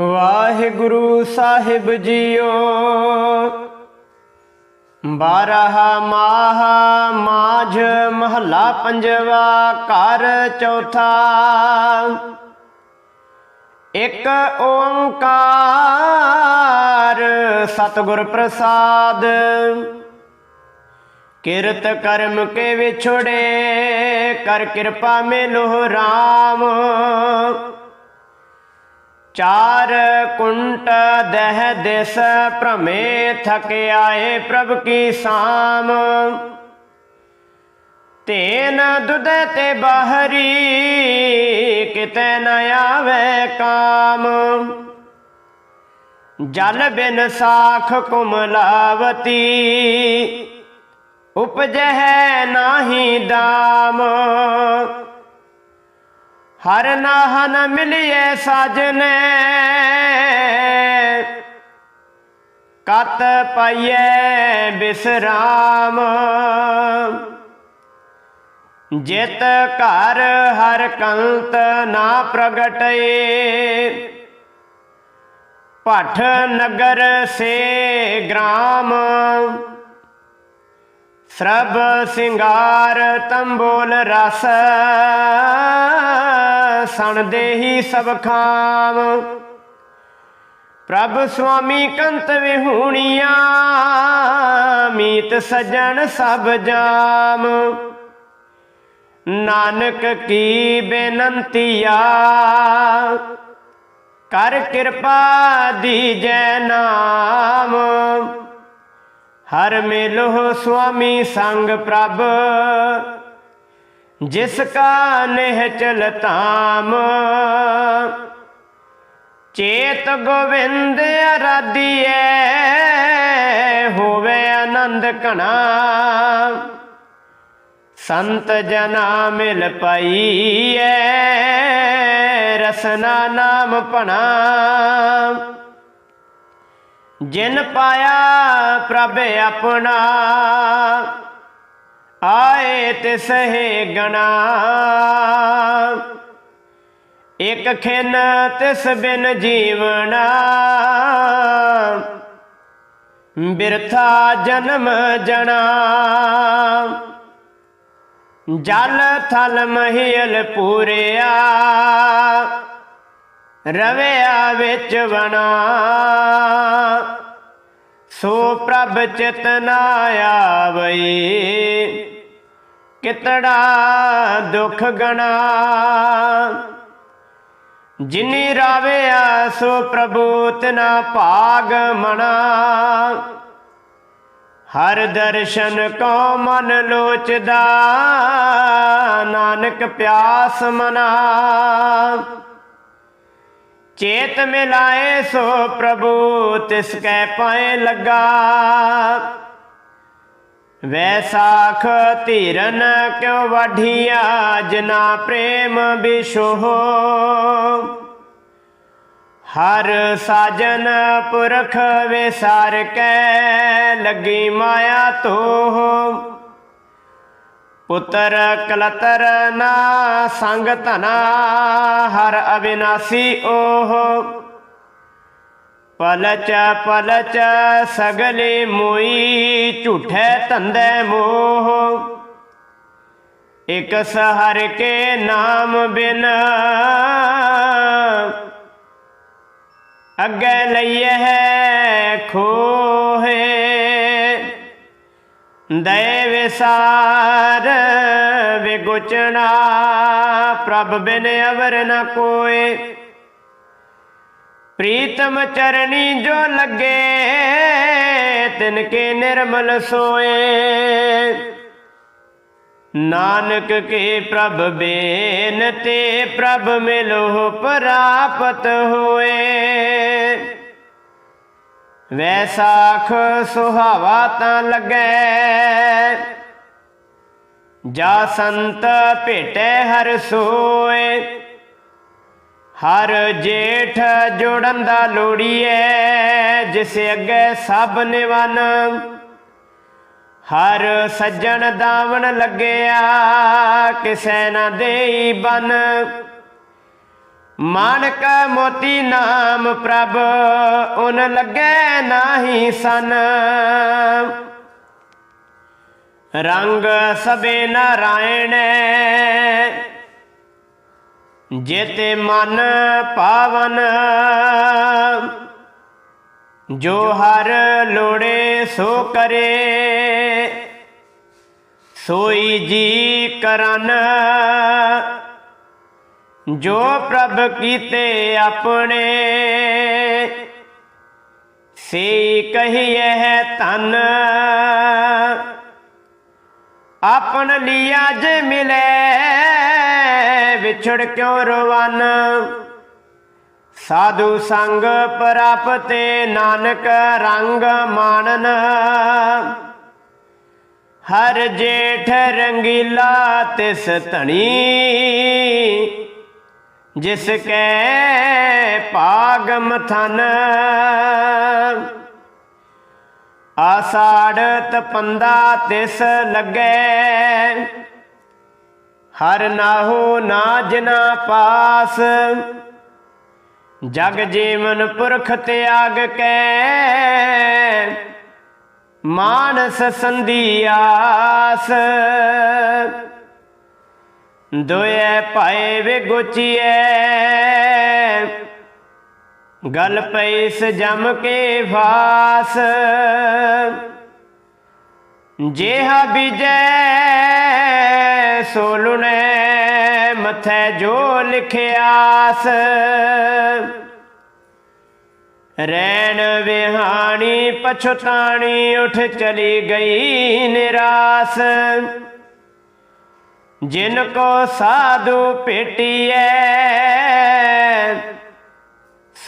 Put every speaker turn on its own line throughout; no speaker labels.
ਵਾਹਿਗੁਰੂ ਸਾਹਿਬ JIO. ਬਾਰਹਾ ਮਾਹ ਮਾਝ ਮਹੱਲਾ ਪੰਜਵਾ ਘਰ ਚੌਥਾ। ਇੱਕ ਓੰਕਾਰ ਸਤਿਗੁਰ ਪ੍ਰਸਾਦ। ਕਿਰਤ ਕਰਮ ਕੇ ਵਿਛੜੇ, ਕਰ ਕਿਰਪਾ ਮਿਲੋ RAM ਚਾਰ ਕੁੰਟ ਦਹ ਦਿਸ ਭ੍ਰਮੇ ਥਕ ਆਏ ਪ੍ਰਭ ਕੀ ਸਾਮ। ਤੇਨ ਦੁਧ ਤੇ ਬਾਹਰੀ ਕਿਤੇ ਨ ਆਵੇ ਕਾਮ। ਜਲ ਬਿਨ ਸਾਖ ਕੁਮਲਾਵਤੀ ਉਪਜਹਿ ਨਾਹੀ ਦਾਮ। ਹਰ ਨਾਹਨ ਮਿਲਿਏ ਸਾਜਨੇ। ਕਤ ਪਾਈਏ ਬਿਸਰਾਮ। ਜਿਤ ਘਰ ਹਰ ਕੰਤ ਨਾ ਪ੍ਰਗਟਏ। ਭਠ ਨਗਰ ਸੇ ਗ੍ਰਾਮ। ਸਰਬ ਸਿੰਗਾਰ ਤੰਬੋਲ ਰਸ। ਸਣ ਦੇਹੀ ਸਭ ਖਾਮ ਪ੍ਰਭ ਸੁਆਮੀ ਕੰਤ ਵਿਹੂਣੀਆਂ, ਮੀਤ ਸਜਣ ਸਭ ਜਾਮ। ਨਾਨਕ ਕੀ ਬੇਨੰਤੀਆ ਕਰ ਕਿਰਪਾ ਦੀਜੈ ਨਾਮ। ਹਰ ਮਿਲੋ ਸੁਆਮੀ ਸੰਗ ਪ੍ਰਭ ਜਿਸ ਕਾ ਨਹਿ ਚਲਤਾਮ ਚੇਤ ਗੋਵਿੰਦ ਅਰਾਧੀਐ, ਹੋਵੇ ਆਨੰਦ ਕਣਾ ਸੰਤ ਜਨਾ ਮਿਲ ਪਈਐ, ਰਸਨਾ ਨਾਮ ਪਣਾ ਜਿਨ ਪਾਇਆ ਪ੍ਰਭ ਆਪਣਾ ਆਏ ਤੇ ਸਹੇ ਗਣਾ। ਇਕ ਖਿਨ ਤਿਸ ਬਿਨ ਜੀਵਣਾ। ਬਿਰਥਾ ਜਨਮ ਜਣਾ। ਜਲ ਥਲ ਮਹੀਲ ਪੂਰਿਆ। ਰਵਿਆ ਵਿੱਚ ਵਣਾ। ਸੋ ਪ੍ਰਭ ਚਿਤ ਨਾ ਆਵਈ। ਕਿਤੜਾ ਦੁਖ ਗਣਾ। ਜਿਨੀ ਰਾਵਿਆ ਸੋ ਪ੍ਰਭੂ ਤਨਾ ਭਾਗ ਮਣਾ। ਹਰ ਦਰਸ਼ਨ ਕੋ ਮਨ ਲੋਚਦਾ। ਨਾਨਕ ਪਿਆਸ ਮਨਾ। ਚੇਤ ਮਿਲਾਏ ਸੋ ਪ੍ਰਭੂ, ਤਿਸ ਕੈ ਪਾਏ ਲੱਗਾ। ਵੈਸਾਖ ਧੀਰਨ ਕਿਉ ਵਾਢੀਆ, ਜਨਾ ਪ੍ਰੇਮ ਬਿਸ਼ੋਹ। ਹਰ ਸਾਜਨ ਪੁਰਖ ਵਿਸਾਰ ਕੈ, ਲੱਗੀ ਮਾਇਆ ਤੋਹ ਪੁੱਤਰ ਕਲਤਰ ਨਾ ਸੰਗ ਧਨਾ, ਹਰ ਅਬਿਨਾਸੀ ਓਹ। ਪਲਚ ਪਲਚ ਸਗਲੇ ਮੋਈ, ਝੂਠੇ ਧੰਦੇ ਮੋਹ। ਇਕ ਸਹਰ ਕੇ ਨਾਮ ਬਿਨ ਅੱਗੇ ਲਈਏ ਖੋਹੇ। ਦਇ ਵਿਸਾਰ ਵਿਗੁਚਣਾ, ਪ੍ਰਭ ਬਿਨ ਅਵਰ ਨ ਕੋਏ। ਪ੍ਰੀਤਮ ਚਰਣੀ ਜੋ ਲੱਗੇ, ਤਿਨ ਕੇ ਨਿਰਮਲ ਸੋਏ। ਨਾਨਕ ਕੇ ਪ੍ਰਭ ਬੇਨ ਤੇ ਪ੍ਰਭ ਮਿਲੋ ਪ੍ਰਾਪਤ ਹੋਏ। ਵੈਸਾਖ ਸੁਹਾਵਾ ਤਾਂ ਲੱਗੈ ਜਾ ਸੰਤ ਭੇਟੇ ਹਰ ਸੋਏ, ਹਰ ਜੇਠ ਜੋੜਨ ਦਾ ਲੋੜੀਐ, ਜਿਸ ਅੱਗੇ ਸਭ ਨਿਵਨ। ਹਰ ਸੱਜਣ ਦਾਵਣ ਲੱਗਿਆ, ਕਿਸੈ ਨਾ ਦੇਈ ਬਨ। ਮਾਨਕ ਮੋਤੀ ਨਾਮ ਪ੍ਰਭ, ਉਨ ਲੱਗੇ ਨਾਹੀ ਸਨ। ਰੰਗ ਸਭੇ ਨਾਰਾਇਣ। ਜੇਤੇ ਮਨ ਪਾਵਨ, ਜੋ ਹਰ ਲੋੜੇ ਸੋ ਕਰੇ। ਸੋਈ ਜੀ ਕਰਨ, ਜੋ ਪ੍ਰਭ ਕੀਤੇ ਆਪਣੇ। ਸੇ ਕਹੀਏ ਤਨ ਆਪਨ ਲਿਆ ਜੇ ਮਿਲੇ, ਵਿਛੜ ਕਿਉ ਰਵਨ? ਸਾਧੂ ਸੰਗ ਪ੍ਰਾਪਤੇ ਨਾਨਕ ਰੰਗ ਮਾਨਨ ਹਰ ਜੇਠ ਰੰਗੀਲਾ ਤਿਸ ਧਣੀ, ਜਿਸ ਕੈ ਭਾਗ ਮਥਨ ਆਸਾੜ ਤਪੰਦਾ ਤਿਸ ਲੱਗੇ। ਹਰ ਨਾਹੋ ਨਾ ਜਨਾ ਪਾਸ। ਜਗ ਜੀਵਨ ਪੁਰਖ ਤਿਆਗ ਕੈ। ਮਾਨਸ ਸੰਧਿਆਸ ਦੋਏ ਪਾਏ ਵੇ ਗੁਚੀਏ ਗਲ ਪੈਸ ਜਮ ਕੇ ਵਾਸ ਜੇਹਾ ਬਿਜੈ ਸੋਲੁਨੇ ਮਥੈ ਜੋ ਲਿਖਿਆਸ। ਰੈਣ ਵਿਹਾਣੀ ਪਛਤਾਣੀ ਉਠ ਚਲੀ ਗਈ ਨਿਰਾਸ। ਜਿਨ ਕੋ ਸਾਧੂ ਭੇਟੀਐ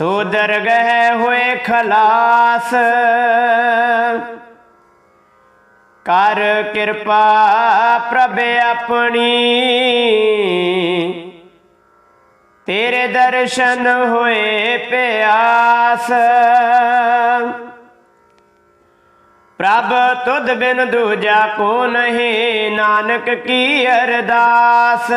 ਸੋ ਦਰਗਹਿ ਹੋਏ ਖਲਾਸ। ਕਰ ਕਿਰਪਾ ਪ੍ਰਭ ਆਪਣੀ। ਤੇਰੇ ਦਰਸ਼ਨ ਹੋਏ ਪਿਆਸ। ਪ੍ਰਭ ਤੁਧ ਬਿਨ ਦੂਜਾ ਕੋ ਨਹੀਂ, ਨਾਨਕ ਕੀ ਅਰਦਾਸ।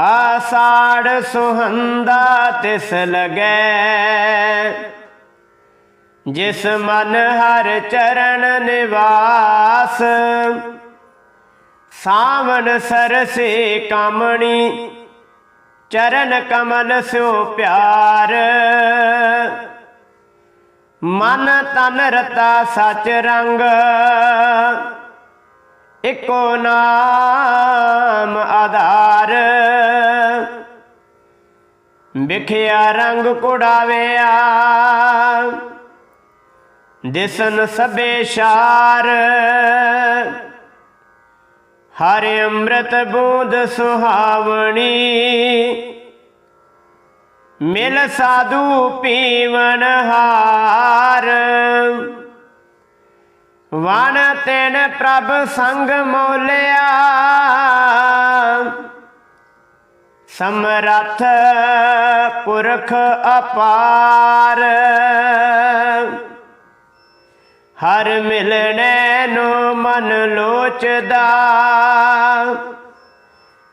ਆਸਾੜ ਸੁਹੰਦਾ ਤਿਸ ਲਗੈ। ਜਿਸ ਮਨ ਹਰ ਚਰਨ ਨਿਵਾਸ ਸਾਵਣ ਸਰਸੇ ਕਾਮਣੀ, ਚਰਨ ਕਮਲ ਸਿਓ ਪਿਆਰ। ਮਨ ਤਨ ਰਤਾ ਸਚ ਰੰਗ, ਇਕੋ ਨਾਮ ਆਧਾਰ। ਵਿਖਿਆ ਰੰਗ ਕੁੜਾਵਿਆ। ਦਿਸਨ ਸਭੇ ਸ਼ਾਰ। ਹਰ ਅੰਮ੍ਰਿਤ ਬੂੰਦ ਸੁਹਾਵਣੀ। ਮਿਲ ਸਾਧੂ ਪੀਵਨ ਹਾਰ। ਵਨ ਤੈਨ ਪ੍ਰਭ ਸੰਗ ਮੋਲਿਆ। ਸਮਰੱਥ ਪੁਰਖ ਅਪਾਰ। ਹਰ ਮਿਲਣੇ ਨੂੰ ਮਨ ਲੋਚਦਾ।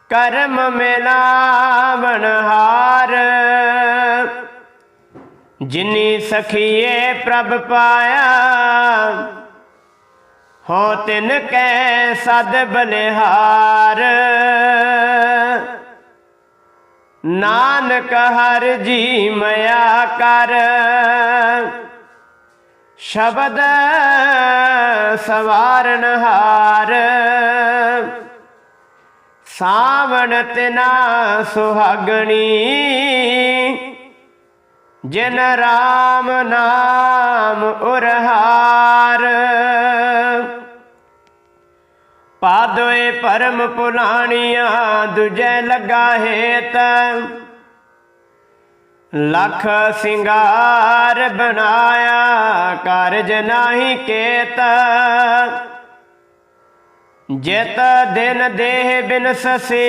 ਕਰਮ ਮਿਲਾਵਣ ਹਾਰ। ਜਿਨੀ ਸਖੀਏ ਪ੍ਰਭ ਪਾਇਆ, ਹੋ ਤਿਨ ਕੈ ਸਦ ਬਲਿਹਾਰ। ਨਾਨਕ ਹਰ ਜੀ ਮਿਆ ਕਰ। ਸ਼ਬਦ ਸਵਾਰਨ ਹਾਰ। ਸਾਵਣ ਤਿਨਾ ਸੁਹਾਗਣੀ। ਜਿਨ ਰਾਮ ਨਾਮ ਉਰਹਾਰ। ਪਾਦੋਏ ਪਰਮ ਪੁਲਾਣੀਆਂ ਦੁਜੈ ਲਗਾ ਹੇਤ। ਲਖ ਸਿੰਗਾਰ ਬਣਾਇਆ, ਕਾਰਜ ਨਾਹੀ ਕੇਤ। ਜਿਤ ਦਿਨ ਦੇਹ ਬਿਨ ਸਸੇ,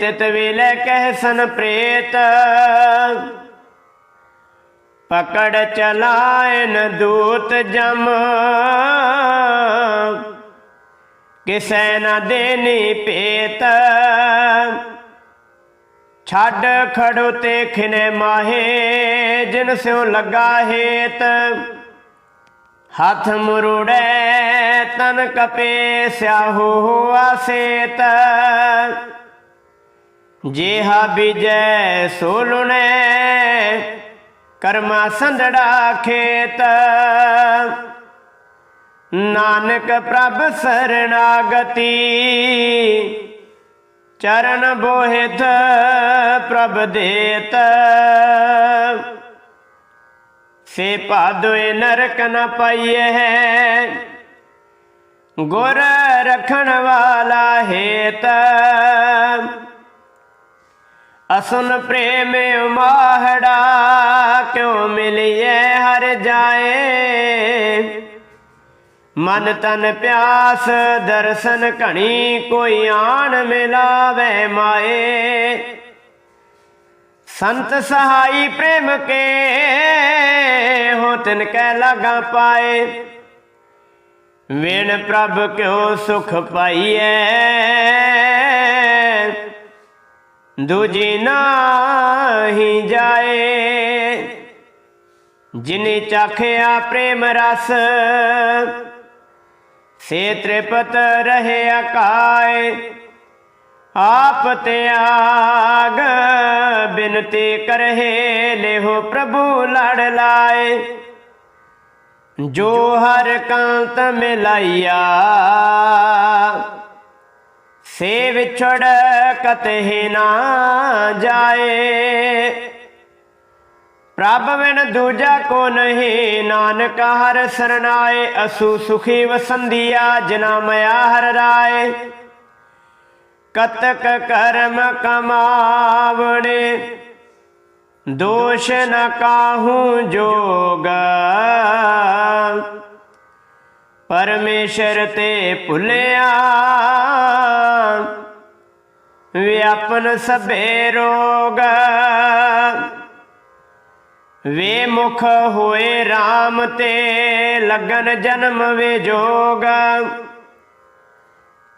ਤਿਤ ਵੇਲੇ ਕਹਿ ਸਨ ਪ੍ਰੇਤ। ਪਕੜ ਚਲਾਇਨ ਦੂਤ ਜਮ ਕਿਸੈ ਨ ਦੇਨੀ ਪੇਤ ਛੱਡ ਖੜੋ ਤੇ ਖਿਨੇ ਮਾਹੇ, ਜਿਨ ਸਿਉ ਲੱਗਾ ਹੇਤ। ਹੱਥ ਮੁਰੂੜੈ, ਤਨ ਕਪੇ ਸਿਆਹੋ ਹੋਆ ਸੇਤ। ਜੇਹਾ ਬੀਜੈ, ਸੋ ਕਰਮਾ ਸੰਧੜਾ ਖੇਤ। ਨਾਨਕ ਪ੍ਰਭ ਸਰਣਾਗਤੀ ਚਰਨ ਬੋਹਿਤ ਪ੍ਰਭ ਦੇਤ। ਸੇ ਭਾਦੋਏ ਨਰਕ ਨ ਪਾਈਐ। ਗੁਰ ਰਖਣ ਵਾਲਾ ਹੇਤ। ਅਸੁਨ ਪ੍ਰੇਮ ਉਮਾਹੜਾ ਕਿਉ ਮਿਲਿਐ? ਹਰ ਜਾਏ। ਮਨ ਤਨ ਪਿਆਸ, ਦਰਸ਼ਨ ਘਣੀ ਕੋਈ ਆਣ ਮਿਲਾਵੇ ਮਾਏ। ਸੰਤ ਸਹਾਈ ਪ੍ਰੇਮ ਕੇ ਹੋ ਤਿਨ ਕੈ ਲਗਾ ਪਾਏ। ਵੇਣ ਪ੍ਰਭ ਕਿਉ ਸੁਖ ਪਾਈਐ। ਦੂਜੀ ਨਾਹੀ ਜਾਏ। ਜਿਨੇ ਚਾਖਿਆ ਪ੍ਰੇਮ ਰਸ ਸੇ ਤ੍ਰਿਪਤ ਰਹੇ ਅਕਾਏ, ਆਪ ਤਿਆਗ ਬਿਨਤੀ ਕਰਹਿ ਲਿਹੋ ਪ੍ਰਭੂ ਲੜ ਲਾਏ। ਜੋ ਹਰ ਕਾਂਤ ਮਿਲਾਈਆ ਸੇ ਵਿਛੜ ਕਤਹਿ ਨਾ ਜਾਏ। ਪ੍ਰਭ ਬਿਨ ਦੂਜਾ ਕੋ ਨਹੀਂ, ਨਾਨਕ ਹਰ ਸਰਨਾਏ, ਅਸੂ ਸੁਖੀ ਵਸੰਦੀਆ, ਜਿਨਾ ਮਇਆ ਹਰ ਰਾਏ। ਕਤਕ ਕਰਮ ਕਮਾਵਣੇ, ਦੋਸ਼ ਨ ਕਾਹੂ ਜੋਗ। ਪਰਮੇਸ਼ਰ ਤੇ ਭੁਲਿਆ, ਵਿਆਪਨ ਸਭੇ ਰੋਗ। ਵੇ ਮੁਖ ਹੋਏ RAM ਤੇ ਲਗਨ ਜਨਮ ਵੇ ਜੋਗ।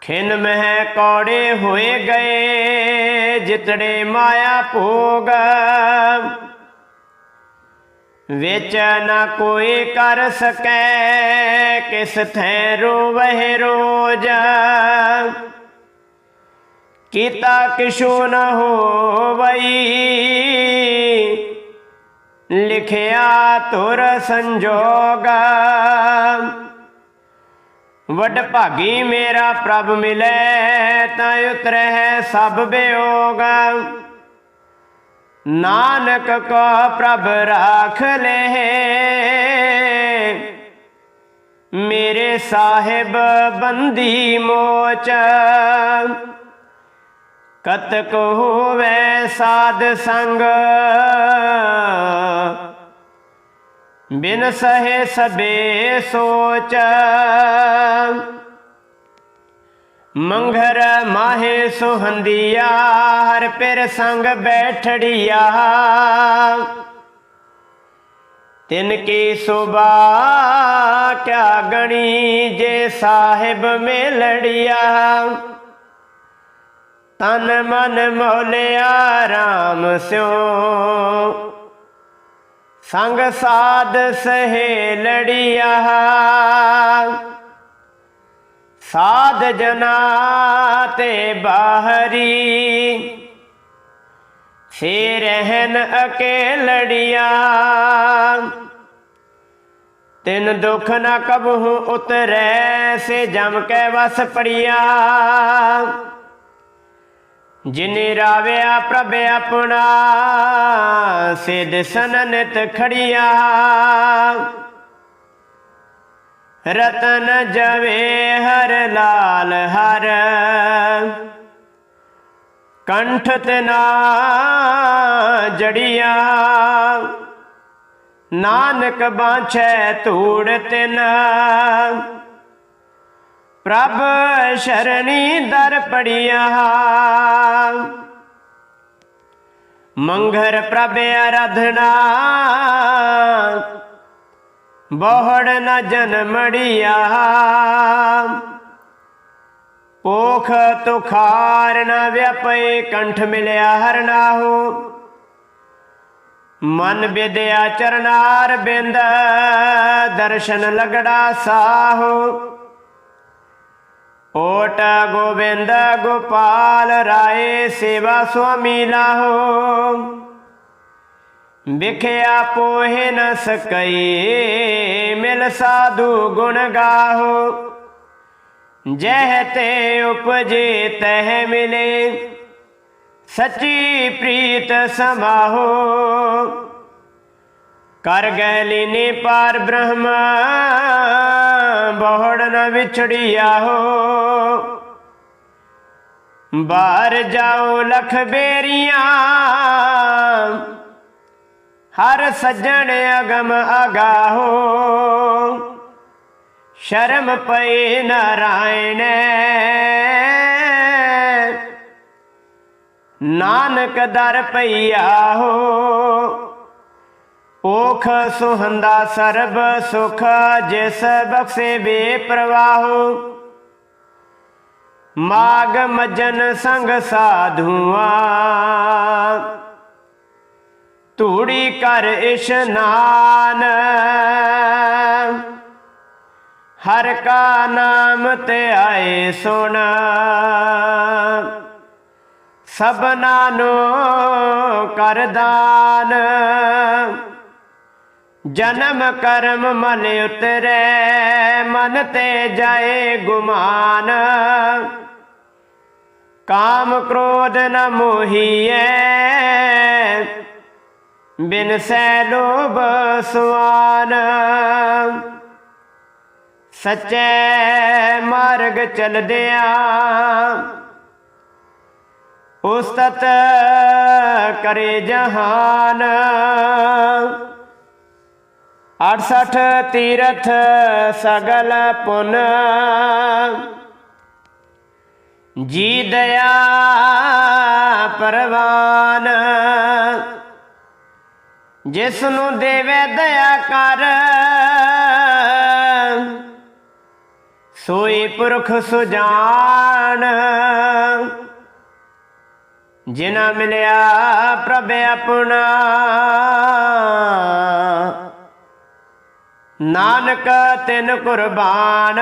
ਖਿਨ ਮਹਿ ਕੌੜੇ ਹੋਏ ਗਏ, ਜਿਤੜੇ ਮਾਇਆ ਭੋਗ। ਵਿੱਚ ਨਾ ਕੋਈ ਕਰ ਸਕੈ, ਕਿਸ ਥੈ ਰੋਵਹਿ ਰੋਜ। ਕੀਤਾ ਕਿਛੂ ਨ ਹੋਵਈ ਲਿਖਿਆ ਤੁਰ ਸੰਜੋਗ। ਵੱਡ ਭਾਗੀ ਮੇਰਾ ਪ੍ਰਭ ਮਿਲੇ, ਤਾਂ ਉਤਰੈ ਸਭ ਬਿਯੋਗ ਨਾਨਕ ਕੋ ਪ੍ਰਭ ਰਾਖ ਲੈ ਮੇਰੇ ਸਾਹਿਬ ਬੰਦੀ ਮੋਚ। ਕਤਕ ਹੋਵੇ ਸਾਧ ਸੰਗ। ਬਿਨ ਸਹੇ ਸਬੇ ਸੋਚ। ਮੰਘਰ ਮਾਹੇ ਸੁਹੰਦੀਆ, ਹਰ ਪਿਰ ਸੰਗ ਬੈਠੜੀਆ। ਤਿਨ ਕੀ ਸੁਬਾ ਕਿਆ ਗਣੀ, ਜੇ ਸਾਹਿਬ ਮਿਲੜੀਆ। ਤਨ ਮਨ ਮੋਲਿਆ RAM ਸਿਓ ਸੰਗ ਸਾਧ ਸਹੇ ਲੜੀਆ ਸਾਧ ਜਨਾ ਤੇ ਬਾਹਰੀ। ਸੇ ਰਹਿਨ ਅਕੇਲੜੀਆ। ਤਿਨ ਦੁਖ ਨਾ ਕਬਹੂ ਉਤਰੈ, ਸੇ ਜਮ ਕੈ ਵਸ ਪੜੀਆ। ਜਿਨੇ ਰਾਵਿਆ ਪ੍ਰਭ ਆਪਣਾ ਸੇ ਦਿਸਨ ਨਿਤ ਖੜੀਆ। ਰਤਨ ਜਵੇ ਹਰ ਲਾਲ ਹਰ। ਕੰਠ ਤਨਾ ਜੜੀਆ। ਨਾਨਕ ਬਾਛੈ ਧੂੜ ਤਿਨ। ਪ੍ਰਭ ਸ਼ਰਣੀ ਦਰ ਪੜੀਆ। ਮੰਘਰ ਪ੍ਰਭ ਅਰਧਨਾ। ਬਹੁੜ ਨ ਜਨਮੜੀਆ। ਪੋਖ ਤੁਖਾਰ ਨ ਵਿਅਪਏ ਕੰਠ ਮਿਲਿਆ ਹਰਨਾਹੋ ਮਨ ਵਿਦਿਆ ਚਰਨਾਰ ਬਿੰਦ, ਦਰਸ਼ਨ ਲਗੜਾ ਸਾਹੋ। ਓਟ ਗੋਬਿੰਦ ਗੋਪਾਲ ਰਾਏ ਸੇਵਾ ਸੁਆਮੀ ਲਾਹੋ। ਵਿਖਿਆ ਪੋਹਿ ਨ ਸਕਈ, ਮਿਲ ਸਾਧੂ ਗੁਣ ਗਾਹੋ। ਜਹ ਤੇ ਉਪਜੇ ਤਹ ਮਿਲੇ, ਸੱਚੀ ਪ੍ਰੀਤ ਸਮਾਹੋ। ਕਰ ਗਏ ਲੀਨੇ ਪਾਰ ਬ੍ਰਹਮ ਬਹੁੜ ਨ ਵਿਛੜਿਆ ਹੋ। ਬਾਹਰ ਜਾਓ ਲਖ ਬੇਰੀਆਂ। ਹਰ ਸੱਜਣ ਅਗਮ ਅਗਾਹੋ। ਸ਼ਰਮ ਪਏ ਨਾਰਾਇਣ। ਨਾਨਕ ਦਰ ਪਈਆ ਹੋ। ਓਖ ਸੁਹੰਦਾ ਸਰਬ ਸੁਖ, ਜਿਸ ਬਖਸ਼ੇ ਬੇਪਰਵਾਹੋ ਮਾਗ ਮਜਨ ਸੰਗ ਸਾਧੂਆਂ। ਧੂੜੀ ਕਰ ਇਸ਼ਨਾਨ ਹਰ ਕਾ ਨਾਮ ਤੇ ਆਏ ਸੁਣ। ਸਭਨਾ ਨੂੰ ਕਰਦਾਨ ਜਨਮ ਕਰਮ ਮਨ ਉਤਰੈ, ਮਨ ਤੇ ਜਾਏ ਗੁਮਾਨ। ਕਾਮ ਕ੍ਰੋਧ ਨ ਮੋਹੀਐ, ਬਿਨ ਸੈ ਲੋਭ ਸੁਆਨ। ਸੱਚੇ ਮਾਰਗ ਚਲਦਿਆਂ, ਉਸਤਤ ਕਰੇ ਜਹਾਨ। 68 ਤੀਰਥ ਸਗਲ ਪੁਨ। ਜੀ ਦਇਆ ਪਰਵਾਨ। ਜਿਸ ਨੂੰ ਦੇਵੇ ਦਇਆ ਕਰ, ਸੋਈ ਪੁਰਖ ਸੁਜਾਨ। ਜਿਨਾ ਮਿਲਿਆ ਪ੍ਰਭ ਆਪਣਾ ਨਾਨਕ ਤਿਨ ਕੁਰਬਾਨ।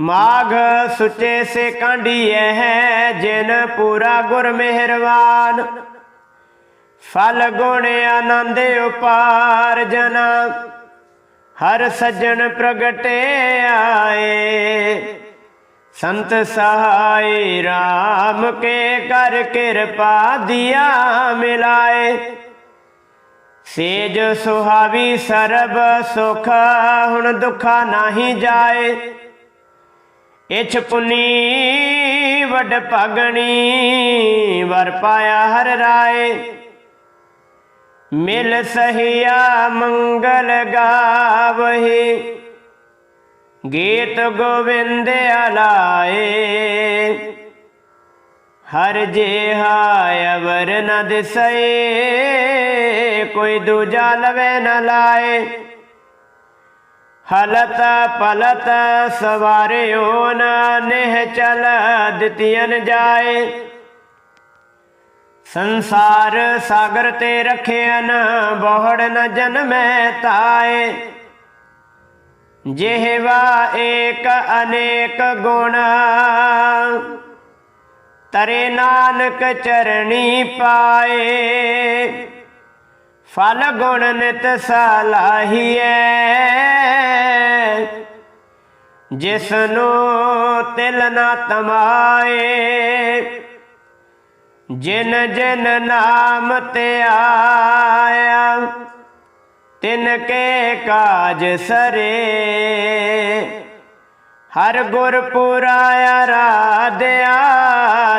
ਮਾਘ ਸੁਚੇ ਸੇ ਕਾਂਢੀਐ ਹੈ ਜਿਨ ਪੂਰਾ ਗੁਰ ਮਿਹਰਵਾਨ ਫਲ ਗੁਣ ਆਨੰਦ ਉਪਾਰ ਜਨਾ ਹਰ ਸੱਜਣ ਪ੍ਰਗਟੇ ਆਏ। ਸੰਤ ਸਹਾਈ RAM ਕੇ ਕਰ ਕਿਰਪਾ ਦਿਆ ਮਿਲਾਏ। ਸੇਜ ਸੁਹਾਵੀ ਸਰਬ ਸੁਖ, ਹੁਣ ਦੁਖਾ ਨਾਹੀ ਜਾਏ। ਇਛ ਪੁਨੀ, ਵਡ ਪਗਣੀ ਵਰ ਪਾਇਆ ਹਰ ਰਾਏ। ਮਿਲ ਸਹਿਆ ਮੰਗਲ ਗਾਵਹੀ। ਗੀਤ ਗੋਵਿੰਦ ਆਲਾਏ ਹਰ ਜਿਹਾ ਅਵਰ ਨ ਦਿਸਏ। ਕੋਈ ਦੂਜਾ ਲਵੇ ਨਾ ਲਾਏ। ਹਲਤ ਪਲਤ ਸਵਾਰਿਓ ਨ ਨਿਹ ਚਲ ਦਿੱਤੀਨ ਜਾਏ। ਸੰਸਾਰ ਸਾਗਰ ਤੇ ਰਖਿਆਨ ਬਹੁੜ ਨ ਜਨਮੈ ਤਾਏ। ਜਿਹਵਾ ਏਕ ਅਨੇਕ ਗੁਣ। ਤਰੇ ਨਾਨਕ ਚਰਣੀ ਪਾਏ। ਫਲ ਗੁਣ ਨਿਤ ਸਲਾਹੀਐ। ਜਿਸ ਨੂੰ ਤਿਲ ਨਾ ਤਮਾਏ, ਜਿਨ ਜਿਨ ਨਾਮ ਤੇ ਆਇਆ, ਤਿਨ ਕੇ ਕਾਜ ਸਰੇ। ਹਰ ਗੁਰ ਪੁਰਾਇਆ ਰਾਧਿਆ,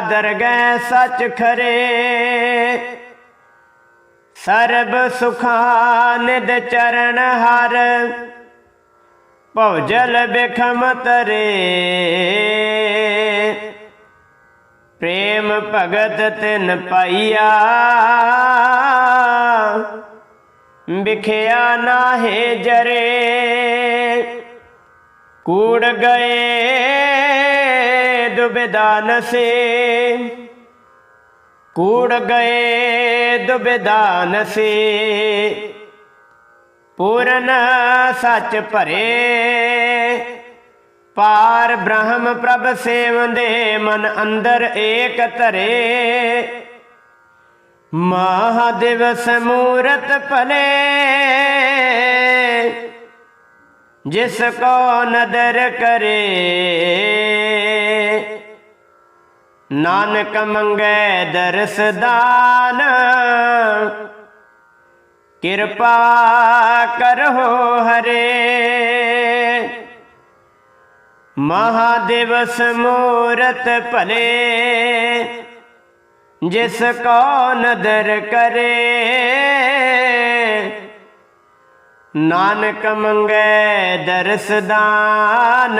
ਦਰਗਹਿ ਸਚ ਖਰੇ। ਸਰਬ ਸੁਖਾਂ ਨਿਦ ਚਰਨ ਹਰ। ਭਉਜਲ ਬਿਖਮ ਤਰੇ ਪ੍ਰੇਮ ਭਗਤ ਤਿਨ ਪਾਈਆ। ਵਿਖਿਆ ਨਾਹੇ ਜਰੇ। ਕੂੜ ਗਏ ਦੁਬਿਦਾਨ ਸੇ ਕੂੜ ਗਏ ਦੁਬਿਧਾ ਸੇ ਪੂਰਨ ਸੱਚ ਭਰੇ। ਪਾਰ ਬ੍ਰਹਮ ਪ੍ਰਭ ਸੇਵੰਦੇ ਮਨ ਅੰਦਰ ਏਕ ਧਰੇ। ਮਹਾਦਿਵਸ ਮੂਰਤ ਭਲੇ, ਜਿਸ ਕੋ ਨਦਰ ਕਰੇ। ਨਾਨਕ ਮੰਗੈ ਦਰਸ ਦਾਨ। ਕਿਰਪਾ ਕਰੋ ਹਰੇ। ਮਹਾਦਿਵਸ ਮੂਰਤ ਭਲੇ, ਜਿਸ ਕੋ ਨਦਰ ਕਰੇ। ਨਾਨਕ ਮੰਗੈ ਦਰਸ ਦਾਨ।